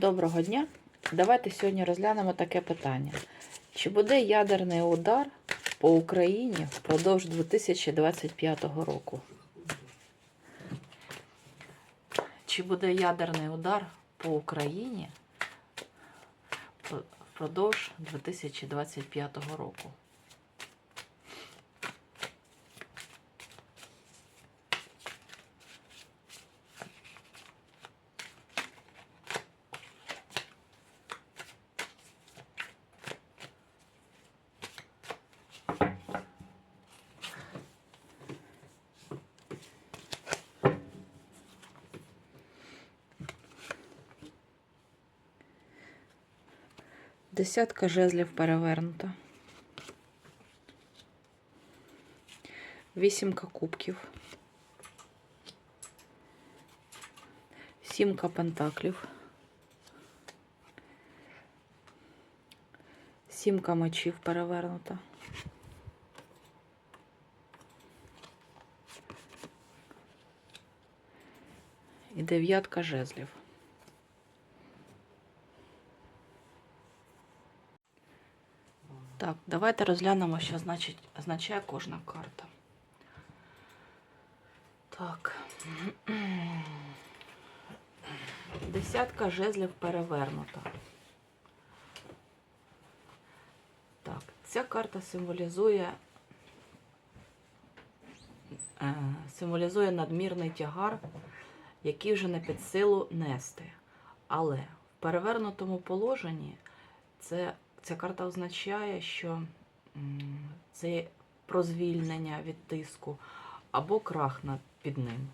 Доброго дня. Давайте сьогодні розглянемо таке питання. Чи буде ядерний удар по Україні впродовж 2025 року? Чи буде ядерний удар по Україні впродовж 2025 року? Десятка жезлів перевернута. Вісімка кубків. Сімка пентаклів. Сімка мечів перевернута. І дев'ятка жезлів. Так, давайте розглянемо, що значить, означає кожна карта. Так. Десятка жезлів перевернута. Так, ця карта символізує е, символізує надмірний тягар, який вже не під силу нести. Але в перевернутому положенні це Ця карта означає, що це про звільнення від тиску або крах під ним.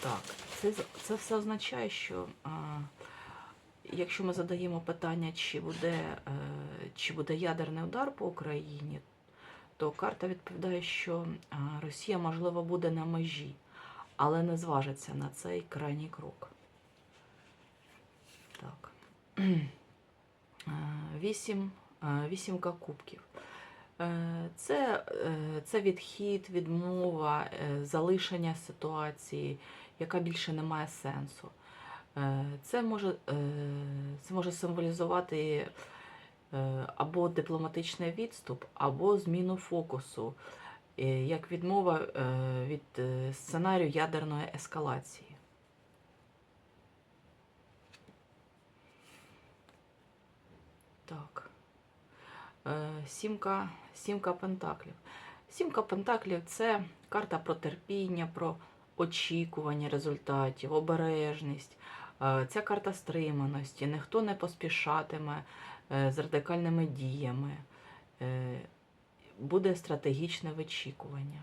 Так, це, це все означає, що а, якщо ми задаємо питання, чи буде, е, чи буде ядерний удар по Україні, то карта відповідає, що Росія, можливо, буде на межі, але не зважиться на цей крайній крок. Так. Вісім, е, вісімка кубків. Е, Це, е, це відхід, відмова, залишення ситуації, яка більше не має сенсу. Це може, це може символізувати або дипломатичний відступ, або зміну фокусу, як відмова від сценарію ядерної ескалації. Так. Е, Сімка, сімка пентаклів. Сімка пентаклів це карта про терпіння, про очікування результатів, обережність. Е, Ця карта стриманості. Ніхто не поспішатиме е, з радикальними діями. Буде стратегічне вичікування.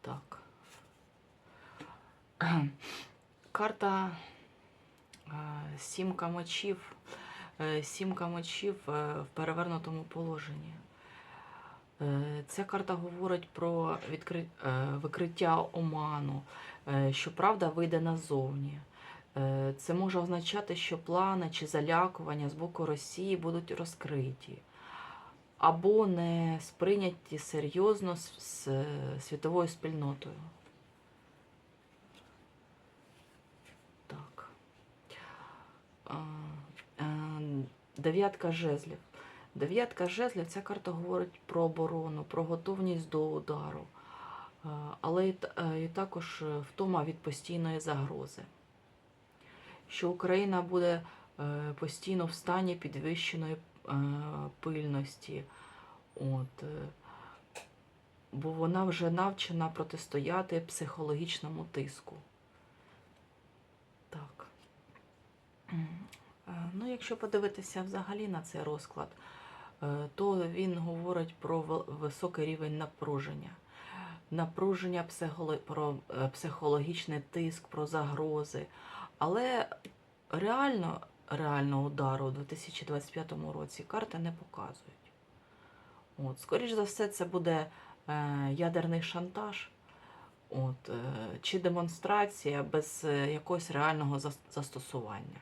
Так. Карта сімка мечів. Е, Сімка мечів е, в перевернутому положенні. Е, Ця карта говорить про відкри... викриття оману, що правда вийде назовні. Це може означати, що плани чи залякування з боку Росії будуть розкриті або не сприйняті серйозно з світовою спільнотою. Так. Дев'ятка жезлів. Дев'ятка жезлів ця карта говорить про оборону, про готовність до удару, е, але і е, також е, втома від постійної загрози. Що Україна буде постійно в стані підвищеної пильності, от, бо вона вже навчена протистояти психологічному тиску. Так. Ну, якщо подивитися взагалі на цей розклад, е, то він говорить про високий рівень напруження. Напруження про е, психологічний тиск, про загрози. Але реально, реального удару у 2025 році карти не показують. От, скоріш за все, це буде е, ядерний шантаж. От, чи демонстрація без якогось реального застосування.